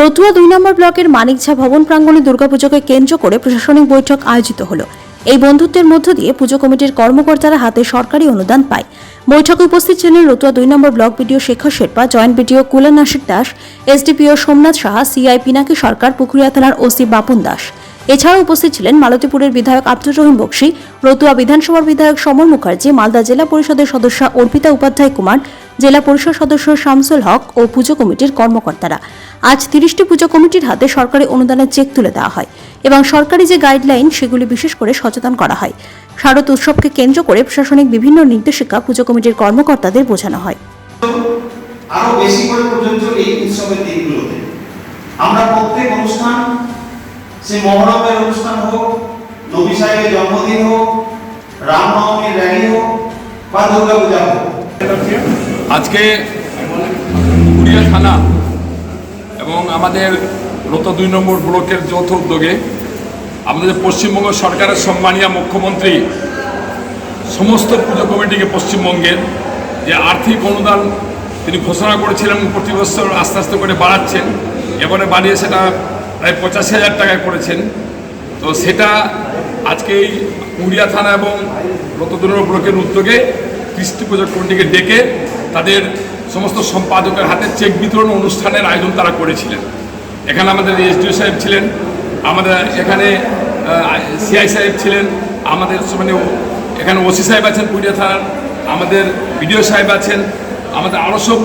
রতুয়া দুই নম্বর ব্লকের মানিকঝা ভবন প্রাঙ্গণে দুর্গাপুজোকে কেন্দ্র করে প্রশাসনিক বৈঠক আয়োজিত হলো। এই বন্ধুত্বের মধ্য দিয়ে পুজো কমিটির কর্মকর্তারা হাতে সরকারি অনুদান পায়। বৈঠকে উপস্থিত ছিলেন রতুয়া দুই number block BDO Shekhar Sherpa, joint BDO কুলান নাসিক দাস, এসডিপিও সোমনাথ সাহা, সিআই পিনাকি সরকার, পুকুরিয়া থানার ওসি বাপন দাস। এছাড়াও উপস্থিত ছিলেন মালতীপুরের বিধায়ক আব্দুর রহিম বক্সি, রতুয়া বিধানসভার বিধায়ক সমর মুখার্জি, মালদা জেলা পরিষদের সদস্য অর্পিতা উপাধ্যায় কুমার জেলা পরিষদ সদস্য শামসুল হক ও পুজো কমিটির কর্মকর্তারা। আজ তিরিশটি পুজো কমিটির হাতে সরকারি অনুদানের চেক তুলে দেওয়া হয় এবং সরকারি যে গাইডলাইন, সেগুলি বিশেষ করে সচেতন করা হয়। শারদ উৎসবকে কেন্দ্র করে প্রশাসনিক বিভিন্ন নির্দেশিকা পুজো কমিটির কর্মকর্তাদের বোঝানো হয়। আরও বেশি করে পর্যন্ত এই উৎসবের দিনগুলোতে। আমরা প্রত্যেক অনুষ্ঠান, সে মহরমের অনুষ্ঠান হোক, নবী সাহেবের জন্মদিন হোক, রামনবমীর র্যালি হোক বা দুর্গা পূজা হোক। আজকে পুরিয়া থানা এবং আমাদের রত দুই নম্বর ব্লকের যৌথ উদ্যোগে আমাদের পশ্চিমবঙ্গ সরকারের সম্মানীয় মুখ্যমন্ত্রী সমস্ত পুজো কমিটিকে পশ্চিমবঙ্গের যে আর্থিক অনুদান তিনি ঘোষণা করেছিলেন, প্রতি বছর আস্তে আস্তে করে বাড়াচ্ছেন, এবারে বাড়িয়ে সেটা প্রায় পঁচাশি হাজার টাকায় করেছেন। তো সেটা আজকে এই থানা এবং রতদুর্গ ব্লকের উদ্যোগে কৃষ্টি পুজো কমিটিকে ডেকে তাদের সমস্ত সম্পাদকের হাতে চেক বিতরণ অনুষ্ঠানের আয়োজন তারা করেছিলেন। এখানে আমাদের এসডিও সাহেব ছিলেন, আমাদের এখানে সিআই সাহেব ছিলেন, আমাদের মানে এখানে ওসি সাহেব আছেন পুরিয়া থানার, আমাদের বিডিও সাহেব আছেন, আমাদের আরও সব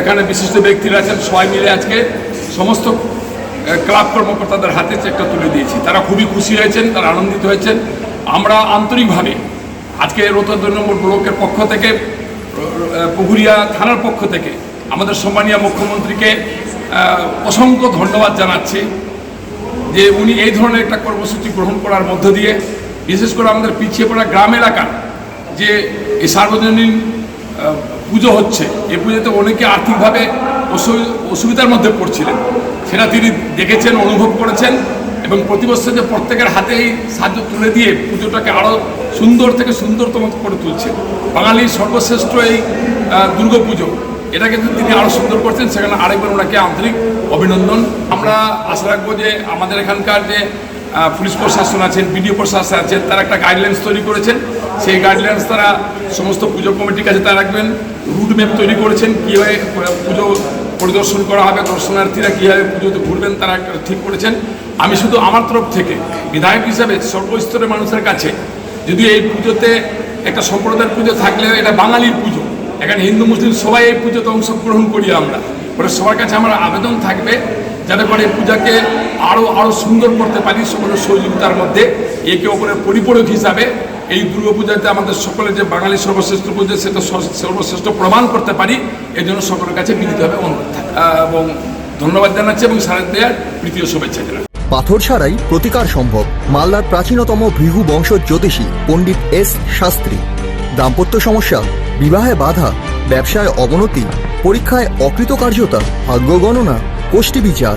এখানে বিশিষ্ট ব্যক্তিরা আছেন, সবাই মিলে আজকে সমস্ত ক্লাব কর্মকর্তাদের হাতে চেকটা তুলে দিয়েছি। তারা খুবই খুশি হয়েছেন, তারা আনন্দিত হয়েছেন। আমরা আন্তরিকভাবে আজকে রোতর দুই নম্বর ব্লকের পক্ষ থেকে পুকুরিয়া থানার পক্ষ থেকে আমাদের সম্মানীয় মুখ্যমন্ত্রীকে অসংখ্য ধন্যবাদ জানাচ্ছি যে উনি এই ধরনের একটা কর্মসূচি গ্রহণ করার মধ্য দিয়ে, বিশেষ করে আমাদের পিছিয়ে পড়া গ্রাম এলাকার যে এই সার্বজনীন পুজো হচ্ছে, এই পুজোতে অনেকে আর্থিকভাবে অসু- অসুবিধার মধ্যে পড়ছিলেন। সেটা তিনি দেখেছেন, অনুভব করেছেন। এবং প্রতি বছর যে প্রত্যেকের হাতে এই সাহায্য তুলে দিয়ে পুজোটাকে আরও সুন্দর থেকে সুন্দরতম করে তুলছে। বাঙালির সর্বশ্রেষ্ঠ এই দুর্গাপুজো। এটাকে তিনি আরও সুন্দর করছেন সেখানে আরেকবার ওনাকে আন্তরিক অভিনন্দন। আমরা আশা রাখব যে আমাদের এখানকার যে পুলিশ প্রশাসন আছেন, বিডিও প্রশাসন আছেন, তারা একটা গাইডলাইন্স তৈরি করেছেন। সেই গাইডলাইন্স তারা সমস্ত পুজো কমিটির কাছে তারা রাখবেন। রুট ম্যাপ তৈরি করেছেন, কীভাবে পুজো পরিদর্শন করা হবে, দর্শনার্থীরা কীভাবে পুজোতে ঘুরবেন তারা একটা ঠিক করেছেন। আমি শুধু আমার তরফ থেকে, বিধায়ক হিসাবে সর্বস্তরের মানুষের কাছে, যদি এই পুজোতে একটা সম্প্রদায়ের পুজো থাকলে, এটা বাঙালির পুজো, এখানে হিন্দু, মুসলিম সবাই এই পুজোতে অংশগ্রহণ করি আমরা। ফলে সবার কাছে আমার আবেদন থাকবে, যাতে করে পূজাকে আরও আরও সুন্দর করতে পারি সকলের সহযোগিতার মধ্যে, একে অপরের পরিপূরক হিসাবে এই দুর্গাপূজাতে আমাদের সকলের যে বাঙালি সর্বশ্রেষ্ঠ পুজো, সেটা সর্বশ্রেষ্ঠ প্রমাণ করতে পারি। এই জন্য সকলের কাছে বিনীতভাবে অনুরোধ এবং ধন্যবাদ জানাচ্ছি এবং সারা দেয়ার প্রীতীয় শুভেচ্ছা জানাচ্ছি। পাথর ছাড়াই প্রতিকার সম্ভব মালদার প্রাচীনতম ভৃহু বংশ জ্যোতিষী পণ্ডিত এস শাস্ত্রী। দাম্পত্য সমস্যা, বিবাহে বাধা, ব্যবসায় অবনতি, পরীক্ষায় অকৃতকার্যতা, ভাগ্য গণনা গোষ্ঠী বিচার